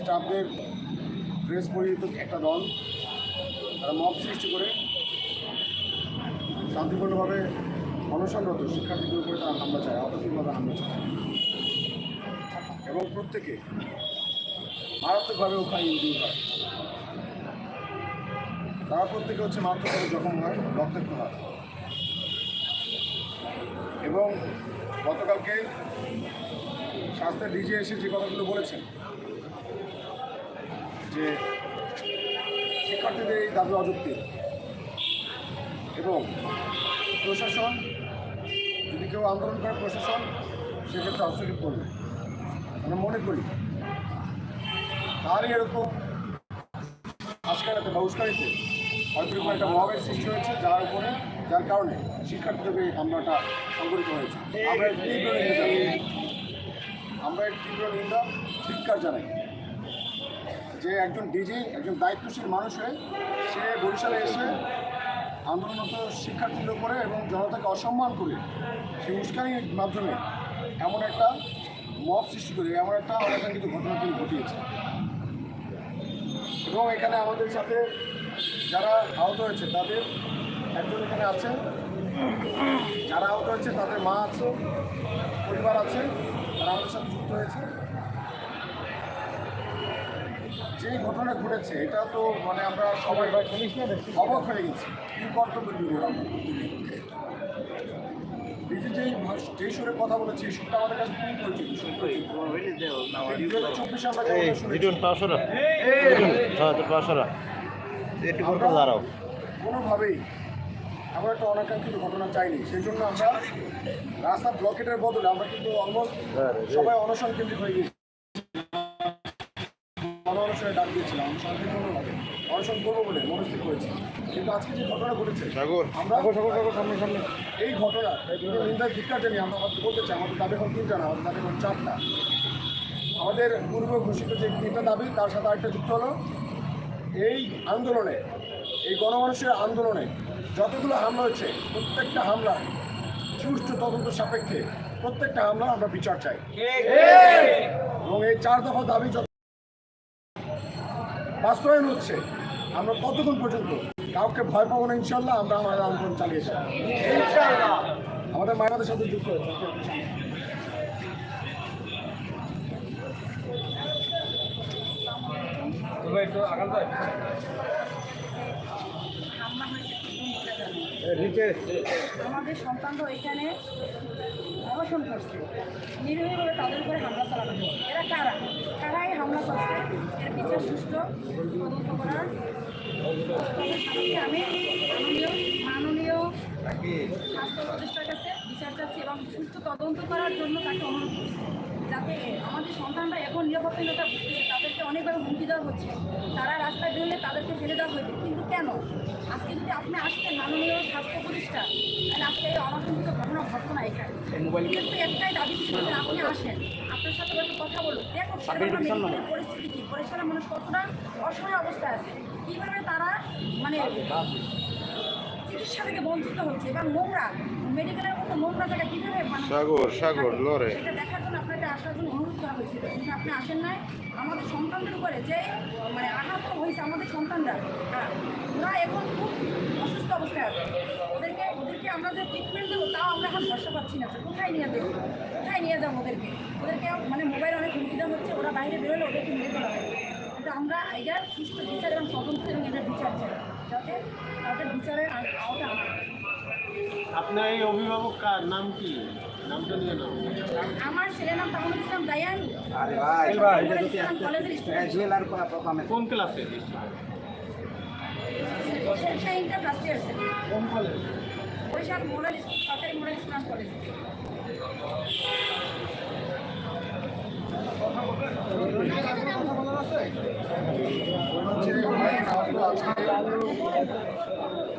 স্টাফদের ড্রেস পরিহিত একটা দল, তারা মব সৃষ্টি করে, শান্তিপূর্ণভাবে অনশনরত শিক্ষার্থীদের উপরে তারা হামলা চায় আতঙ্কিকভাবে হামলা চায়। এবং প্রত্যেকে মারাত্মকভাবে ওখানে ইঞ্জুরি হয়। তারা প্রত্যেকে হচ্ছে মারাত্মকভাবে জখম হয়, রক্তাক্ত হয়। এবং গতকালকে স্বাস্থ্যের ডিজি এসে যে কথাগুলো বলেছেন, যে শিক্ষার্থীদের এই দাবি অযুক্তি এবং প্রশাসন, যদি কেউ আন্দোলন করে প্রশাসন, সেক্ষেত্রে হস্তক্ষেপ করবে। আমরা মনে করি, তারই এরকম আজকালাতে বা উস্কানিতে হয়তো এরকম একটা মহাবের সৃষ্টি হয়েছে, যার উপরে, যার কারণে শিক্ষার্থীদের এই হামলাটা সংঘটিত হয়েছে। আমরা জানাই। যে একজন ডিজি একজন দায়িত্বশীল মানুষ হয়ে সে বরিশালে এসে আন্দোলনরত শিক্ষার্থীদের উপরে এবং জনতাকে অসম্মান করে সেই উস্কানির মাধ্যমে এমন একটা মব সৃষ্টি করে, এমন একটা অনাকাঙ্ক্ষিত ঘটনা তিনি ঘটিয়েছে। এবং এখানে আমাদের সাথে যারা আহত হয়েছে, তাদের একজন এখানে আছে। যারা আহত হয়েছে, তাদের মা আছে, পরিবার আছে, তারা আমাদের সাথে যুক্ত হয়েছে। যে ঘটনা ঘটেছে এটা তো মানে আমরা সবাই অবাক হয়ে গেছি। কি কর্তব্য আমরা যেই সুরে কথা বলেছে সুরটা আমাদের কাছে খুবই পরিচিত চব্বিশে আমরা হ্যাঁ একটু দাঁড়াও। কোনোভাবেই এমন একটা অনাকাঙ্ক্ষিত ঘটনা চাইনি। সেই জন্য আমরা রাস্তা ব্লকেটের বদলে আমরা কিন্তু অলমোস্ট সবাই অনশন কেন্দ্রিক হয়ে গেছি। অনশনে ডাক দিয়েছিলাম শান্তিপূর্ণভাবে অনশন করব বলে মনস্থির করেছি। কিন্তু আজকে যে ঘটনা ঘটেছে সাগর আমরা সামনে সামনে। এই ঘটনা নিন্দা ধিক্কার জানি আমরা বলতে চাই আমাদের দাবি এখন তিনটা না আমাদের দাবি এখন চারটা। আমাদের পূর্ব ঘোষিত যে তিনটা দাবি তার সাথে আরেকটা যুক্ত হলো এই আন্দোলনে এই গণমানুষের আন্দোলনে যতগুলো হামলা হয়েছে প্রত্যেকটা হামলা সুষ্ঠু তদন্ত সাপেক্ষে প্রত্যেকটা হামলা আমরা বিচার চাই। এবং এই চার দফা দাবি বাস্তবায়ন হচ্ছে আমরা কতক্ষণ পর্যন্ত? কাউকে ভয় পাবো না ইনশাল্লাহ আমরা আমাদের আন্দোলন চালিয়ে যাব। আমাদের মায়ের সাথে যুক্ত হয়েছে। আমাদের সন্তানরা এখানে অনশন করছে নিরীহভাবে তাদের উপরে হামলা চালানো এরা কারা কারা এই হামলা করছে এর বিচার সুষ্ঠু তদন্ত করার আমি মাননীয় মাননীয় স্বাস্থ্য প্রতিষ্ঠার কাছে বিচার চাচ্ছি এবং সুষ্ঠু তদন্ত করার জন্য তাকে যাতে আমাদের সন্তানরা এখন নিরাপত্তাহীনতা তাদেরকে অনেকভাবে হুমকি দেওয়া হচ্ছে। তারা রাস্তায় বেরোলে তাদেরকে ফেলে দেওয়া হয়েছে কিন্তু কেন? আজকে যদি আপনি আসতেন মাননীয় স্বাস্থ্য প্রতিষ্ঠান তাহলে আজকে এই অনাকাঙ্ক্ষিত ঘটনা ঘটনা এখানে। কিন্তু একটাই দাবি ছিল যে আপনি আসেন। আপনার সাথে একটু কথা বলুন। দেখো পরিস্থিতি কি? পরিষ্কার মানুষ কতটা অসহায় অবস্থায় আছে? কীভাবে তারা মানে চিকিৎসা থেকে বঞ্চিত হচ্ছে। এবং নোংরা মেডিকেলের মতো নোংরা জায়গা কীভাবে সাগর, সাগর, লড়ে। সেটা দেখার জন্য আপনাকে আসার জন্য অনুরোধ করা হয়েছিল। কিন্তু আপনি আসেন নাই। আমাদের সন্তানদের উপরে যে মানে আঘাত হয়েছে আমাদের সন্তানরা হ্যাঁ, ওরা এখন খুব অসুস্থ অবস্থায় আছে। ওদেরকে ওদেরকে আমরা যে ট্রিটমেন্ট দেবো তাও আমরা এখন ভরসা পাচ্ছি না কোথায় নিয়ে দেবো কোথায় নিয়ে যাব ওদেরকে। ওদেরকে মানে মোবাইল অনেক হুমকি দেওয়া হচ্ছে ওরা বাইরে বেরোলে ওদেরকে মেরে ফেলা হবে কিন্তু আমরা এটার সুস্থ বিচার এবং তদন্ত এবং এটার বিচার চাই। বিচারের আওতা আপনার এই অভিভাবক কার? নাম কি? নামটা নিয়ে নাও আমার ছেলের নাম তাহলে ইসলাম দায়ান? আরে ভাই। ইসলাম কলেজের স্টুডেন্ট জুয়েলার কোন ক্লাসে সে ইন্টার ফার্স্ট ইয়ার কোন কলেজ বরিশাল মোরাল স্কুল সরকারি মোরাল ইসলাম কলেজ আজকে